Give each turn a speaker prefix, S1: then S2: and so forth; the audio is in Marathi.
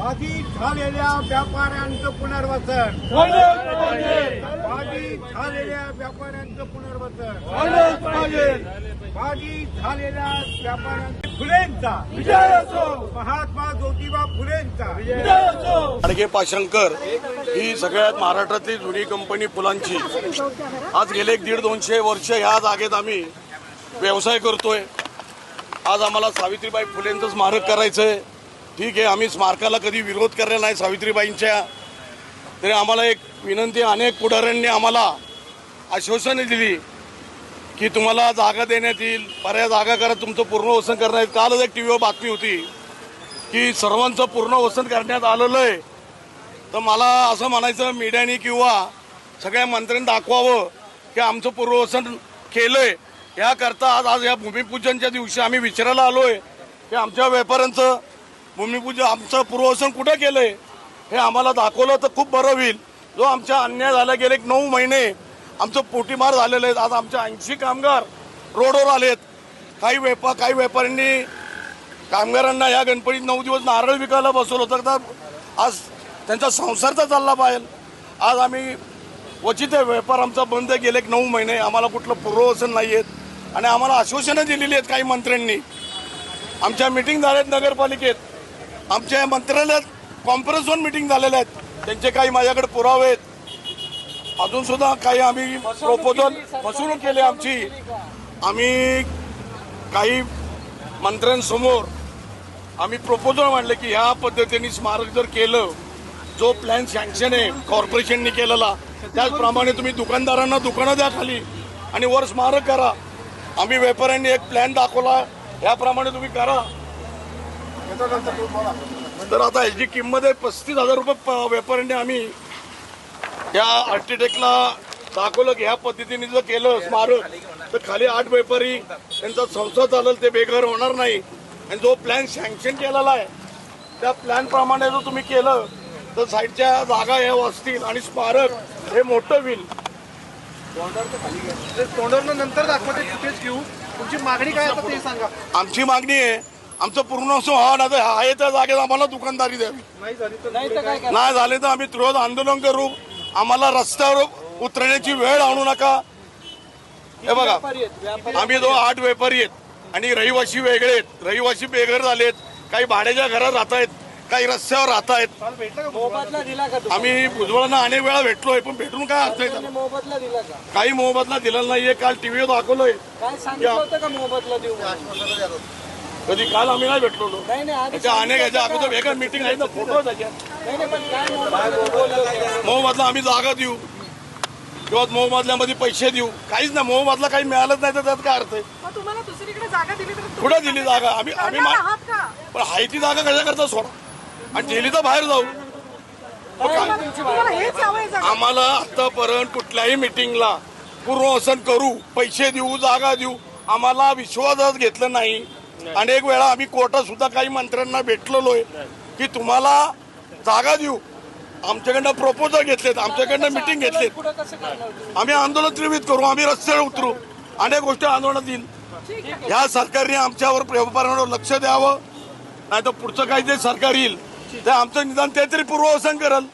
S1: बाधित झालेल्या व्यापाऱ्यांचं पुनर्वसन. बाधित झालेल्या व्यापाऱ्यांचं पुनर्वसन. बाधित झालेल्या व्यापाऱ्यांच्या फुलेंचा.
S2: विजय असो
S1: महात्मा ज्योतिबा फुलेंचा.
S2: विजय असो
S3: पाशंकर ही सगळ्यात महाराष्ट्रातली जुनी कंपनी फुलांची. आज गेले एक दीड दोनशे वर्ष ह्या जागेत आम्ही व्यवसाय करतोय. आज आम्हाला सावित्रीबाई फुलेंचं स्मारक करायचं आहे ठीक आहे आम्ही स्मारकाला कधी विरोध करणार नाही सावित्रीबाईंच्या. तरी आम्हाला एक विनंती अनेक पुढाऱ्यांनी आम्हाला आश्वासने दिली की तुम्हाला जागा देण्यात येईल. बऱ्या जागा करा तुमचं पूर्ण वसन करण्यात येईल. कालच एक टी व्हीवर बातमी होती की सर्वांचं पूर्ण वसन करण्यात आलेलं आहे. तर मला असं म्हणायचं मीडियाने किंवा सगळ्या मंत्र्यांनी दाखवावं की आमचं पूर्ववसन आहे याकरता आज आज या भूमिपूजनच्या दिवशी आम्ही विचारायला आलो आहे की आमच्या व्यापाऱ्यांचं भूमिपूजन आमचं पूर्वसन कुठं केलंय हे आम्हाला दाखवलं तर खूप बरं होईल. जो आमच्या अन्याय झाला गेले एक नऊ महिने आमचं पोटीमार झालेलं आहेत आज आमच्या ऐंशी कामगार रोडवर आलेत. काही व्यापा काही व्यापाऱ्यांनी कामगारांना या गणपतीत नऊ दिवस नारळ विकायला बसवलं होतं. तर आज त्यांचा संसार तर चालला पाहिजे. आज आम्ही क्वचित व्यापार आमचा बंद गेले एक नऊ महिने आम्हाला कुठलं पूर्ववसन नाही आहेत आणि आम्हाला आश्वासनं दिलेली आहेत काही मंत्र्यांनी. आमच्या मिटिंग झाल्यात नगरपालिकेत. आमच्या मंत्रालयात कॉन्फरन्सवर मिटिंग झालेल्या आहेत. त्यांचे काही माझ्याकडे पुरावे आहेत. अजून सुद्धा काही आम्ही प्रपोजल फसवणूक केली आमची. आम्ही काही मंत्र्यांसमोर आम्ही प्रपोजल मांडले की ह्या पद्धतीने स्मारक जर केलं जो प्लॅन सँक्शन आहे कॉर्पोरेशनने केलेला त्याचप्रमाणे तुम्ही दुकानदारांना दुकानं द्या खाली आणि वर स्मारक करा. आम्ही व्यापाऱ्यांनी एक प्लॅन दाखवला. याप्रमाणे तुम्ही करा. तर आता ह्याची किंमत आहे पस्तीस हजार रुपये प- व्यापाऱ्यांनी आम्ही या आर्किटेक्टला दाखवलं की ह्या पद्धतीने जर केलं स्मारक तर खाली आठ व्यापारी त्यांचा संसार चालेल ते बेघर होणार नाही. आणि जो प्लॅन सँक्शन केलेला आहे त्या प्लॅन प्रमाणे जर तुम्ही केलं तर साईडच्या जागा ह्या वाचतील आणि स्मारक हे मोठं होईल.
S1: तोंडावर नंतर दाखवते घेऊ. तुमची मागणी काय आता ते सांगा.
S3: आमची मागणी आहे आमचं पूर्ण असं व्हावं ना तर आहे त्या जागेत आम्हाला दुकानदारी द्यावी.
S1: नाही झाली तर
S3: नाही झाले तर आम्ही तुरंत आंदोलन करू. आम्हाला रस्त्यावर उतरण्याची वेळ आणू नका. हे बघा. आम्ही दो आठ व्यापारी आहेत. आणि रहिवासी वेगळे आहेत. रहिवासी बेघर झालेत काही भाड्याच्या घरात राहत आहेत. काही रस्त्यावर राहत आहेत.
S4: दिला
S3: आम्ही भुजबळांना अनेक वेळा भेटलोय पण भेटून काय अर्थ आहे?
S4: मोबदला दिला
S3: काही मोबदला दिलेला नाहीये. काल टीव्हीवर दाखवलोय. कधी काल आम्ही नाही भेटलो
S4: नाही नाही आधी
S3: त्याच्या अनेक याच्या अगोदर वेगळ्या मिटिंग आहे ना फोटो त्याच्यात?
S4: मोबदला
S3: आम्ही जागा देऊ. किंवा मोबदल्यामध्ये पैसे देऊ. काहीच नाही मोबदला काही मिळालंच नाही तर त्यात काय अर्थ आहे?
S5: मग तुम्हाला दुसरीकडे जागा दिली तर तुम्ही
S3: कुठं दिली जागा? आम्ही आम्ही पण हाय ती जागा कशा करता सोडा. आणि दिली तर बाहेर जाऊ. आम्हाला आतापर्यंत कुठल्याही मिटिंगला पूर्ववसन करू पैसे देऊ जागा देऊ. आम्हाला विश्वासात घेतलं नाही. अनेक वेळा आम्ही कोर्टात सुद्धा काही मंत्र्यांना भेटलेलो आहे की तुम्हाला जागा देऊ. आमच्याकडनं प्रपोजल घेतलेत आमच्याकडनं मिटिंग घेतलेत? आम्ही आंदोलन त्रिवित करू आम्ही रस्त्यावर उतरू. अनेक गोष्टी आंदोलनात येईल. ह्या सरकारने आमच्यावर व्यापाऱ्यांवर लक्ष द्यावं. नाही तर पुढचं काही जे सरकार येईल ते आमचं निदान ते तरी पूर्ववसन करेल.